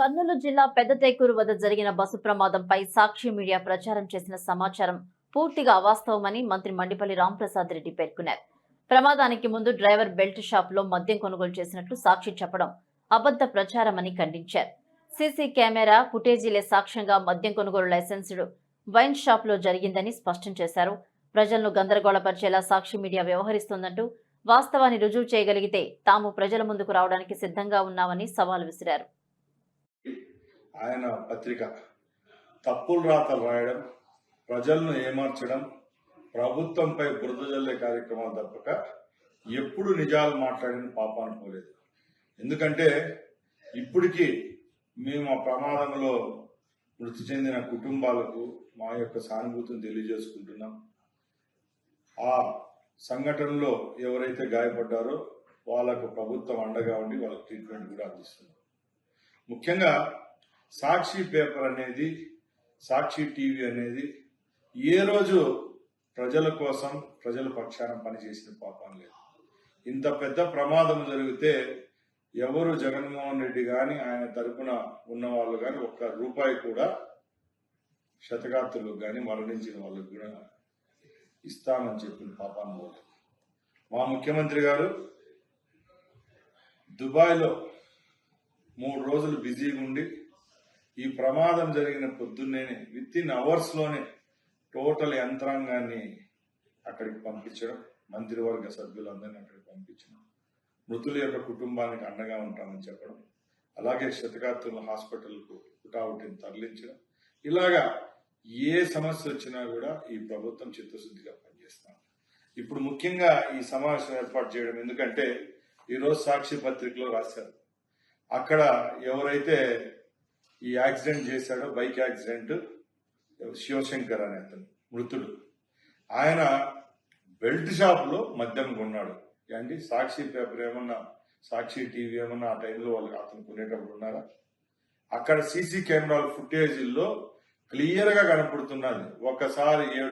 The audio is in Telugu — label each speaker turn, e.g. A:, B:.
A: కర్నూలు జిల్లా పెద్దతేకూరు వద్ద జరిగిన బస్సు ప్రమాదంపై సాక్షి మీడియా ప్రచారం చేసిన సమాచారం పూర్తిగా అవాస్తవమని మంత్రి మండిపల్లి రాంప్రసాద్ రెడ్డి పేర్కొన్నారు. ప్రమాదానికి ముందు డ్రైవర్ బెల్ట్ షాప్లో మద్యం కొనుగోలు చేసినట్లు సాక్షి చెప్పడం అబద్ధ ప్రచారమని ఖండించారు. సీసీ కెమెరా ఫుటేజీలే సాక్ష్యంగా మద్యం కొనుగోలు లైసెన్సుడు వైన్ షాప్లో జరిగిందని స్పష్టం చేశారు. ప్రజలను గందరగోళపరిచేలా సాక్షి మీడియా వ్యవహరిస్తోందంటూ వాస్తవాన్ని రుజువు చేయగలిగితే తాము ప్రజల ముందుకు రావడానికి సిద్ధంగా ఉన్నామని సవాల్ విసిరారు.
B: ఆయన పత్రిక. తప్పులు రాతలు రాయడం ప్రజలను ఏమార్చడం ప్రభుత్వంపై బురద జల్లే కార్యక్రమాలు తప్పక ఎప్పుడు నిజాలు మాట్లాడిన పాపాన్ని పోలేదు. ఎందుకంటే ఇప్పటికీ మేము ఆ ప్రమాదంలో మృతి చెందిన కుటుంబాలకు మా యొక్క సానుభూతిని తెలియజేసుకుంటున్నాం. ఆ సంఘటనలో ఎవరైతే గాయపడ్డారో వాళ్ళకు ప్రభుత్వం అండగా ఉండి వాళ్ళకి ట్రీట్మెంట్ కూడా అందిస్తుంది ముఖ్యంగా సాక్షి పేపర్ అనేది సాక్షి టీవీ అనేది ఏ రోజు ప్రజల కోసం ప్రజల పక్షాన పనిచేసిన పాపం లేదు. ఇంత పెద్ద ప్రమాదం జరిగితే ఎవరు జగన్మోహన్ రెడ్డి కానీ ఆయన తరపున ఉన్న వాళ్ళు కానీ ఒక్క రూపాయి కూడా శతగాత్రులకు కానీ మరణించిన వాళ్ళకు కూడా ఇస్తామని చెప్పిన పాపాన్ని పోలేదు మా ముఖ్యమంత్రి గారు దుబాయ్లో మూడు రోజులు బిజీగా ఉండి ఈ ప్రమాదం జరిగిన పొద్దున్నేనే విత్ ఇన్ అవర్స్లోనే టోటల్ యంత్రాంగాన్ని అక్కడికి పంపించడం మంత్రివర్గ సభ్యులందరినీ అక్కడికి పంపించడం మృతుల యొక్క కుటుంబానికి అండగా ఉంటామని చెప్పడం అలాగే శతగాత్రుల హాస్పిటల్కు హుటాహుటిని తరలించడం. ఇలాగా ఏ సమస్య వచ్చినా కూడా ఈ ప్రభుత్వం చిత్తశుద్ధిగా పనిచేస్తాం. ఇప్పుడు ముఖ్యంగా ఈ సమావేశం ఏర్పాటు చేయడం ఎందుకంటే ఈరోజు సాక్షి పత్రికలో రాశారు. అక్కడ ఎవరైతే ఈ యాక్సిడెంట్ చేశాడో బైక్ యాక్సిడెంట్ శివశంకర్ అనే అతను మృతుడు. ఆయన బెల్ట్ షాప్లో మద్యం కొన్నాడు. ఏంటి సాక్షి పేపర్ ఏమన్నా సాక్షి టీవీ ఏమన్నా ఆ టైంలో వాళ్ళు అతను కొనేటప్పుడు ఉన్నారా? అక్కడ సీసీ కెమెరాల ఫుటేజీల్లో క్లియర్గా కనపడుతున్నది. ఒకసారి ఏడు